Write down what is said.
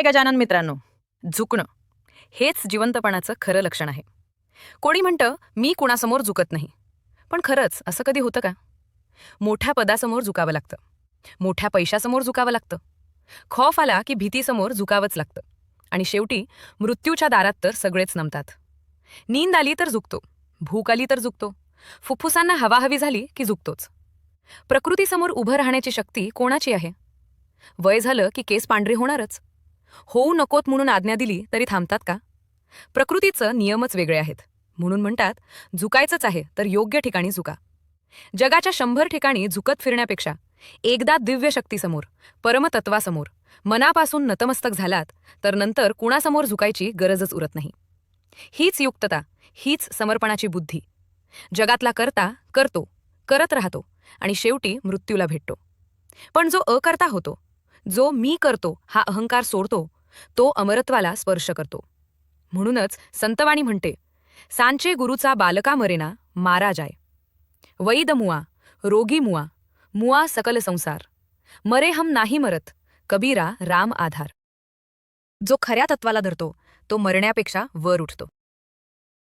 जय गजानन मित्रांनो. झुकणं. हेच जिवंतपणाचं खरं लक्षण आहे. कोणी म्हणतं मी कुणासमोर झुकत नाही. पण खरंच असं कधी होतं का? मोठ्या पदासमोर झुकावं लागतं. मोठ्या पैशासमोर झुकावं लागतं. खौफ आला की भीतीसमोर झुकावंच लागतं. आणि शेवटी मृत्यूच्या दारात तर सगळेच नमतात. नींद आली तर झुकतो. भूक आली तर झुकतो. फुफ्फुसांना हवा हवी झाली की झुकतोच. प्रकृतीसमोर उभं राहण्याची शक्ती कोणाची आहे? वय झालं की केस पांढरे होणारच. होऊ नकोत म्हणून आज्ञा दिली तरी थांबतात का? प्रकृतीचं नियमच वेगळे आहेत. म्हणून म्हणतात झुकायचंच आहे तर योग्य ठिकाणी झुका. जगाच्या शंभर ठिकाणी झुकत फिरण्यापेक्षा एकदा दिव्य शक्तीसमोर परमतत्वासमोर मनापासून नतमस्तक झालात तर नंतर कुणासमोर झुकायची गरजच उरत नाही. हीच युक्तता हीच समर्पणाची बुद्धी. जगातला करता करतो करत राहतो आणि शेवटी मृत्यूला भेटतो. पण जो अकर्ता होतो जो मी करतो हा अहंकार सोडतो तो अमरत्वाला स्पर्श करतो. म्हणूनच संतवाणी म्हणते सांचे गुरुचा बालका मरेना मारा जाय. वैद मुआ रोगी मुआ मुआ सकल संसार. मरे हम नाही मरत कबीरा राम आधार. जो खऱ्या तत्वाला धरतो तो मरण्यापेक्षा वर उठतो.